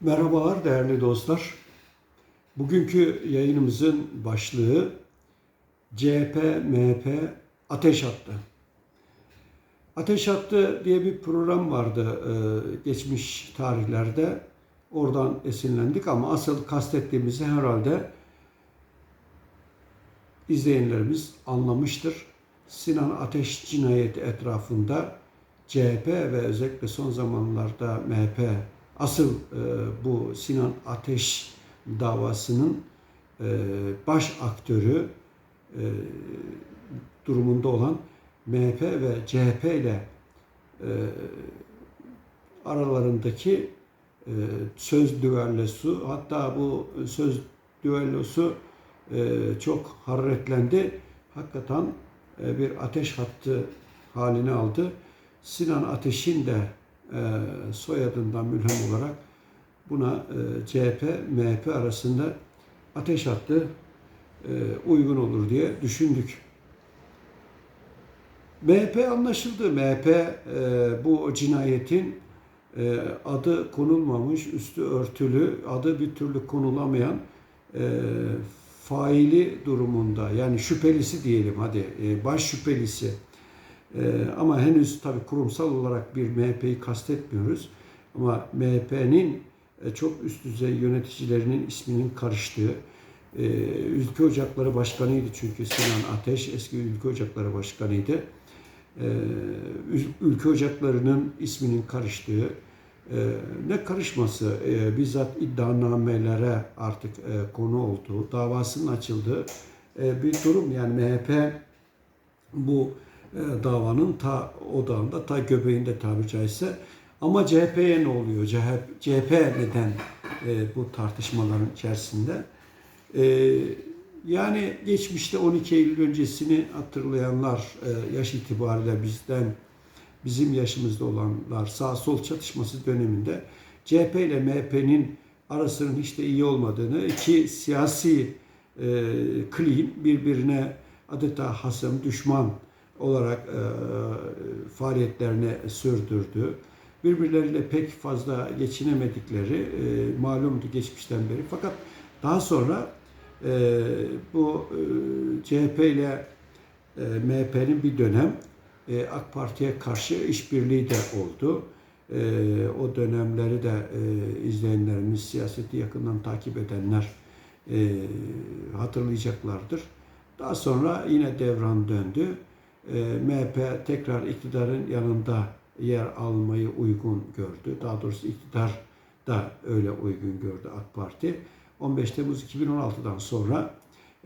Merhabalar değerli dostlar. Bugünkü yayınımızın başlığı CHP, MHP ateş attı. Ateş attı diye bir program vardı e, geçmiş tarihlerde. Oradan esinlendik ama asıl kastettiğimizi herhalde izleyenlerimiz anlamıştır. Sinan Ateş cinayeti etrafında CHP ve özellikle son zamanlarda MHP asıl e, bu Sinan Ateş davasının e, baş aktörü e, durumunda olan MHP ve CHP ile e, aralarındaki e, söz düellosu hatta bu söz düellosu e, çok hararetlendi. Hakikaten e, bir ateş hattı halini aldı. Sinan Ateş'in de soyadından mülhem olarak buna e, CHP, MHP arasında ateş hattı e, uygun olur diye düşündük. MHP anlaşıldı. MHP e, bu cinayetin e, adı konulmamış, üstü örtülü, adı bir türlü konulamayan e, faili durumunda yani şüphelisi diyelim hadi e, baş şüphelisi e, ama henüz tabii kurumsal olarak bir MHP'yi kastetmiyoruz ama MHP'nin e, çok üst düzey yöneticilerinin isminin karıştığı e, Ülke Ocakları Başkanıydı çünkü Sinan Ateş eski Ülke Ocakları Başkanıydı. E, Ülke Ocakları'nın isminin karıştığı e, ne karışması bizzat iddianamelere artık konu olduğu, davasının açıldığı bir durum. Yani MHP bu e, davanın ta odağında, ta göbeğinde tabiri caizse. Ama CHP'ye ne oluyor? CHP, CHP neden e, bu tartışmaların içerisinde? E, yani geçmişte 12 Eylül öncesini hatırlayanlar e, yaş itibariyle bizden bizim yaşımızda olanlar sağ sol çatışması döneminde CHP ile MHP'nin arasının hiç de iyi olmadığını, iki siyasi e, kliğin birbirine adeta hasım, düşman olarak e, faaliyetlerini sürdürdü. Birbirleriyle pek fazla geçinemedikleri e, malumdu geçmişten beri. Fakat daha sonra e, bu e, CHP ile e, MHP'nin bir dönem e, AK Parti'ye karşı işbirliği de oldu. E, o dönemleri de e, izleyenlerimiz, siyaseti yakından takip edenler e, hatırlayacaklardır. Daha sonra yine devran döndü. E, MHP tekrar iktidarın yanında yer almayı uygun gördü. Daha doğrusu iktidar da öyle uygun gördü AK Parti. 15 Temmuz 2016'dan sonra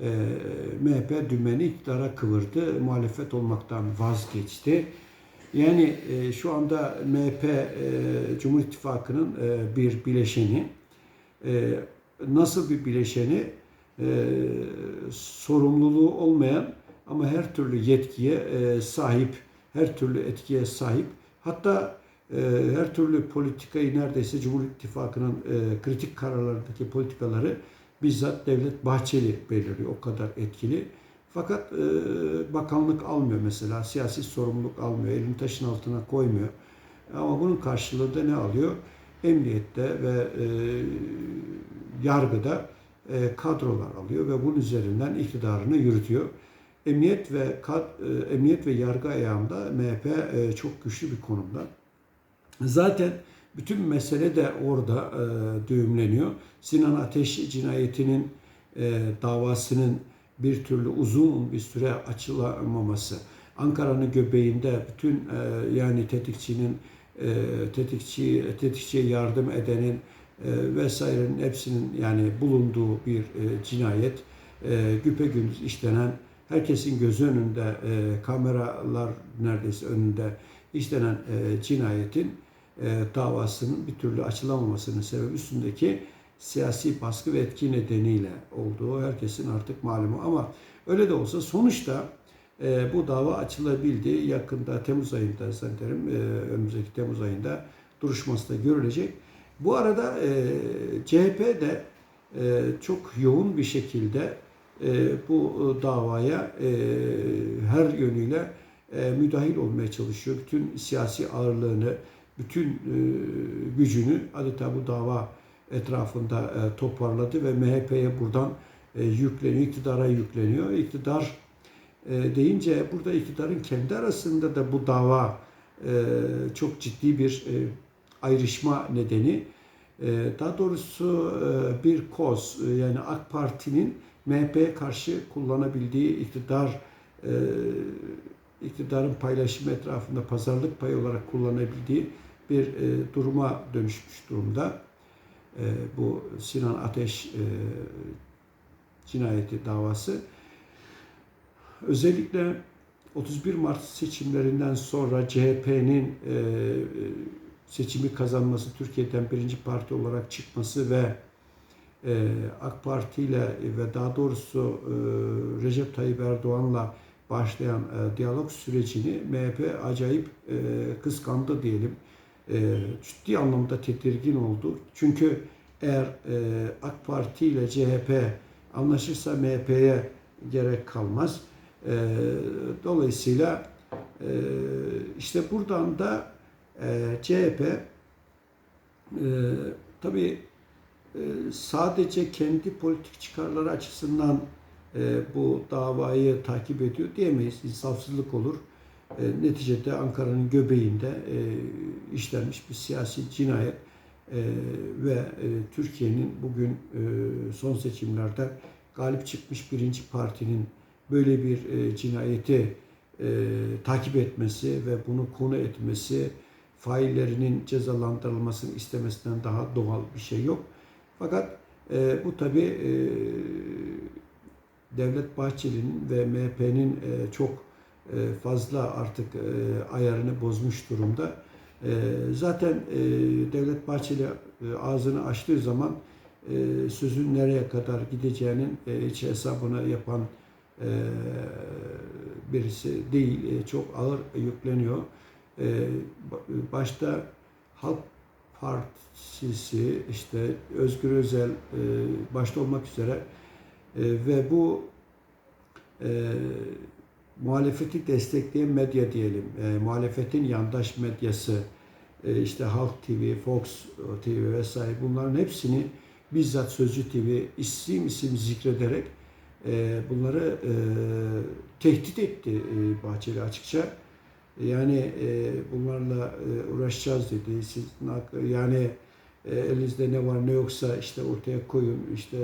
e, MHP dümeni iktidara kıvırdı. Muhalefet olmaktan vazgeçti. Yani e, şu anda MHP e, Cumhur İttifakı'nın e, bir bileşeni. E, nasıl bir bileşeni? E, sorumluluğu olmayan ama her türlü yetkiye e, sahip, her türlü etkiye sahip. Hatta e, her türlü politikayı neredeyse Cumhur İttifakı'nın e, kritik kararlarındaki politikaları bizzat Devlet Bahçeli belirliyor. O kadar etkili. Fakat bakanlık almıyor mesela, siyasi sorumluluk almıyor, elini taşın altına koymuyor. Ama bunun karşılığında ne alıyor? Emniyette ve yargıda kadrolar alıyor ve bunun üzerinden iktidarını yürütüyor. Emniyet ve kad, e, emniyet ve yargı ayağında MHP e, çok güçlü bir konumda. Zaten bütün mesele de orada e, düğümleniyor. Sinan Ateş cinayetinin davasının bir türlü uzun bir süre açılamaması, Ankara'nın göbeğinde bütün yani tetikçinin e, tetikçi tetikçiye yardım edenin vesairenin hepsinin yani bulunduğu bir e, cinayet e, güpegündüz işlenen herkesin gözü önünde e, kameralar neredeyse önünde işlenen e, cinayetin e, davasının bir türlü açılamamasının sebebi üstündeki siyasi baskı ve etki nedeniyle olduğu herkesin artık malumu. Ama öyle de olsa sonuçta e, bu dava açılabildi. Yakında Temmuz ayında sanırım e, önümüzdeki Temmuz ayında duruşması da görülecek. Bu arada e, CHP de e, çok yoğun bir şekilde bu davaya e, her yönüyle e, müdahil olmaya çalışıyor. Bütün siyasi ağırlığını, bütün e, gücünü adeta bu dava etrafında e, toparladı ve MHP'ye buradan e, yükleniyor, iktidara yükleniyor. İktidar e, deyince burada iktidarın kendi arasında da bu dava e, çok ciddi bir e, ayrışma nedeni. E, daha doğrusu e, bir koz e, yani AK Parti'nin MHP'ye karşı kullanabildiği iktidar e, iktidarın paylaşımı etrafında pazarlık payı olarak kullanabildiği bir e, duruma dönüşmüş durumda. E, bu Sinan Ateş e, cinayeti davası. Özellikle 31 Mart seçimlerinden sonra CHP'nin e, seçimi kazanması, Türkiye'den birinci parti olarak çıkması ve e, AK Parti ile ve daha doğrusu e, Recep Tayyip Erdoğan'la başlayan e, diyalog sürecini MHP acayip e, kıskandı diyelim. Ciddi anlamda tedirgin oldu. Çünkü eğer AK Parti ile CHP anlaşırsa MHP'ye gerek kalmaz. Dolayısıyla işte buradan da CHP e, tabii sadece kendi politik çıkarları açısından e, bu davayı takip ediyor diyemeyiz. İnsafsızlık olur. E, neticede Ankara'nın göbeğinde e, işlenmiş bir siyasi cinayet ve Türkiye'nin bugün son seçimlerde galip çıkmış birinci partinin böyle bir cinayeti takip etmesi ve bunu konu etmesi faillerinin cezalandırılmasını istemesinden daha doğal bir şey yok. Fakat e, bu tabi e, Devlet Bahçeli'nin ve MHP'nin e, çok e, fazla artık e, ayarını bozmuş durumda. E, zaten e, Devlet Bahçeli e, ağzını açtığı zaman e, sözün nereye kadar gideceğinin e, hiç hesabını yapan e, birisi değil. E, çok ağır yükleniyor. E, başta Halk Partisi, işte Özgür Özel e, başta olmak üzere e, ve bu e, muhalefeti destekleyen medya diyelim, e, muhalefetin yandaş medyası, e, işte Halk TV, Fox TV vesaire bunların hepsini bizzat Sözcü TV isim isim zikrederek e, bunları e, tehdit etti e, Bahçeli açıkça. Yani e, bunlarla e, uğraşacağız dedi. Siz yani e, elinizde ne var ne yoksa işte ortaya koyun. İşte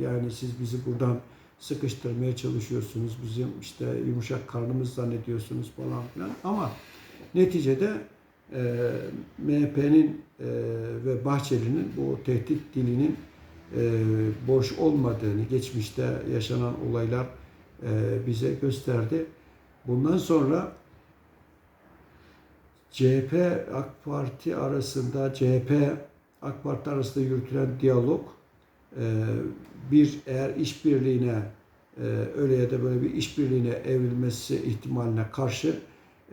yani siz bizi buradan sıkıştırmaya çalışıyorsunuz. Bizim işte yumuşak karnımız zannediyorsunuz falan filan. Ama neticede e, MHP'nin e, ve Bahçeli'nin bu tehdit dilinin e, boş olmadığını geçmişte yaşanan olaylar e, bize gösterdi. Bundan sonra CHP AK Parti arasında CHP AK Parti arasında yürütülen diyalog e, bir eğer işbirliğine e, öyle ya da böyle bir işbirliğine evrilmesi ihtimaline karşı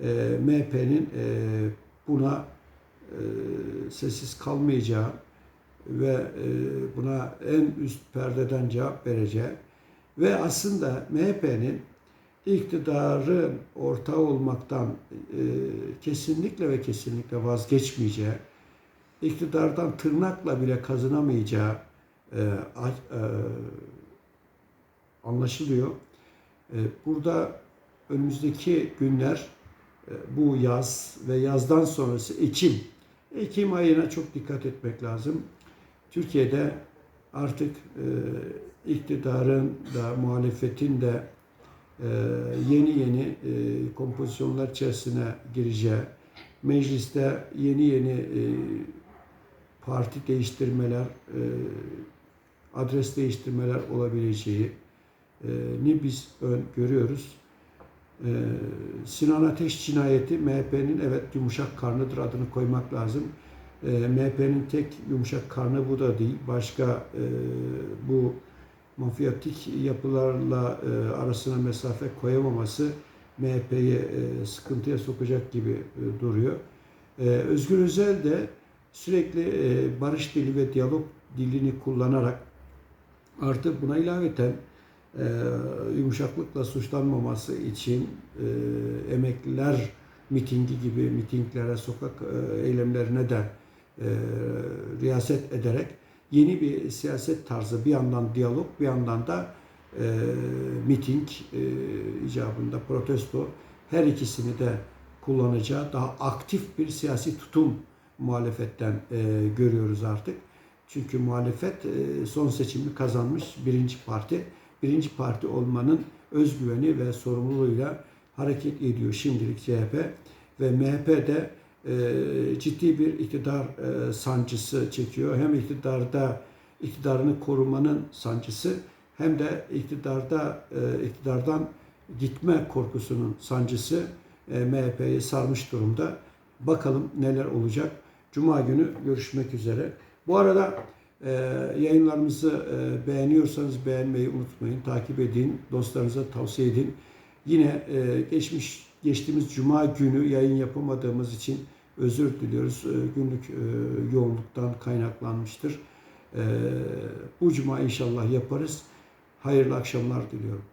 e, MHP'nin buna sessiz kalmayacağı ve buna en üst perdeden cevap vereceği ve aslında MHP'nin iktidarın ortağı olmaktan e, kesinlikle ve kesinlikle vazgeçmeyeceği, iktidardan tırnakla bile kazanamayacağı e, e, anlaşılıyor. E, burada önümüzdeki günler e, bu yaz ve yazdan sonrası Ekim. Ekim ayına çok dikkat etmek lazım. Türkiye'de artık e, iktidarın da muhalefetin de yeni yeni e, kompozisyonlar içerisine gireceği, mecliste yeni yeni e, parti değiştirmeler, e, adres değiştirmeler olabileceği ni biz görüyoruz. Sinan Ateş cinayeti MHP'nin evet yumuşak karnıdır adını koymak lazım. MHP'nin tek yumuşak karnı bu da değil. Başka bu mafyatik yapılarla e, arasına mesafe koyamaması MHP'yi e, sıkıntıya sokacak gibi e, duruyor. E, Özgür Özel de sürekli e, barış dili ve diyalog dilini kullanarak artı buna ilaveten e, yumuşaklıkla suçlanmaması için e, emekliler mitingi gibi mitinglere, sokak e, eylemlerine de e, riyaset ederek yeni bir siyaset tarzı bir yandan diyalog bir yandan da e, miting e, icabında protesto her ikisini de kullanacağı daha aktif bir siyasi tutum muhalefetten e, görüyoruz artık. Çünkü muhalefet e, son seçimi kazanmış birinci parti. Birinci parti olmanın özgüveni ve sorumluluğuyla hareket ediyor şimdilik CHP ve MHP de ciddi bir iktidar e, sancısı çekiyor. Hem iktidarda iktidarını korumanın sancısı hem de iktidarda e, iktidardan gitme korkusunun sancısı e, MHP'yi sarmış durumda. Bakalım neler olacak. Cuma günü görüşmek üzere. Bu arada e, yayınlarımızı e, beğeniyorsanız beğenmeyi unutmayın. Takip edin, dostlarınıza tavsiye edin. Yine e, geçmiş geçtiğimiz Cuma günü yayın yapamadığımız için özür diliyoruz. E, günlük e, yoğunluktan kaynaklanmıştır. E, bu Cuma inşallah yaparız. Hayırlı akşamlar diliyorum.